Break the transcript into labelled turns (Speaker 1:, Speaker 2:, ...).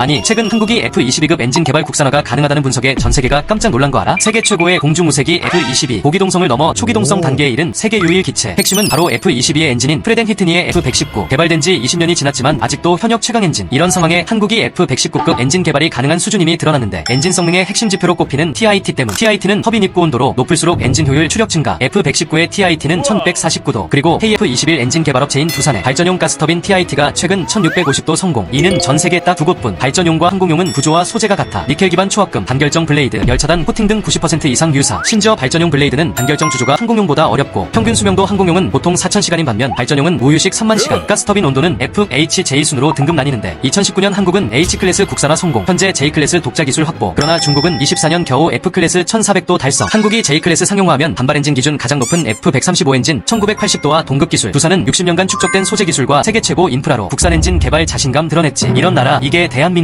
Speaker 1: 아니 최근 한국이 F-22급 엔진 개발 국산화가 가능하다는 분석에 전 세계가 깜짝 놀란 거 알아? 세계 최고의 공중우세기 F-22 고기동성을 넘어 초기동성 단계에 이른 세계 유일 기체. 핵심은 바로 F-22의 엔진인 프레덴 히트니의 F-119 개발된 지 20년이 지났지만 아직도 현역 최강 엔진. 이런 상황에 한국이 F-119급 엔진 개발이 가능한 수준임이 드러났는데 엔진 성능의 핵심 지표로 꼽히는 TIT 때문. TIT는 허빈 입고 온도로 높을수록 엔진 효율 추력 증가. F-119의 TIT는 1149도. 그리고 KF-21 엔진 개발업체인 두산의 발전용 가스터빈 TIT가 최근 1650도 성공. 이는 전 세계 딱 두 곳뿐 발전용과 항공용은 구조와 소재가 같아 니켈 기반 초합금 단결정 블레이드 열차단 코팅 등 90% 이상 유사. 심지어 발전용 블레이드는 단결정 주조가 항공용보다 어렵고 평균 수명도 항공용은 보통 4000시간인 반면 발전용은 무휴식 30,000시간. 가스터빈 온도는 FHJ 순으로 등급 나뉘는데 2019년 한국은 H클래스 국산화 성공. 현재 J클래스 독자 기술 확보. 그러나 중국은 24년 겨우 F클래스 1400도 달성. 한국이 J클래스 상용화하면 단발 엔진 기준 가장 높은 F135 엔진 1980도와 동급 기술. 두산은 60년간 축적된 소재 기술과 세계 최고 인프라로 국산 엔진 개발 자신감 드러냈지. 이런 나라 이게 대한민국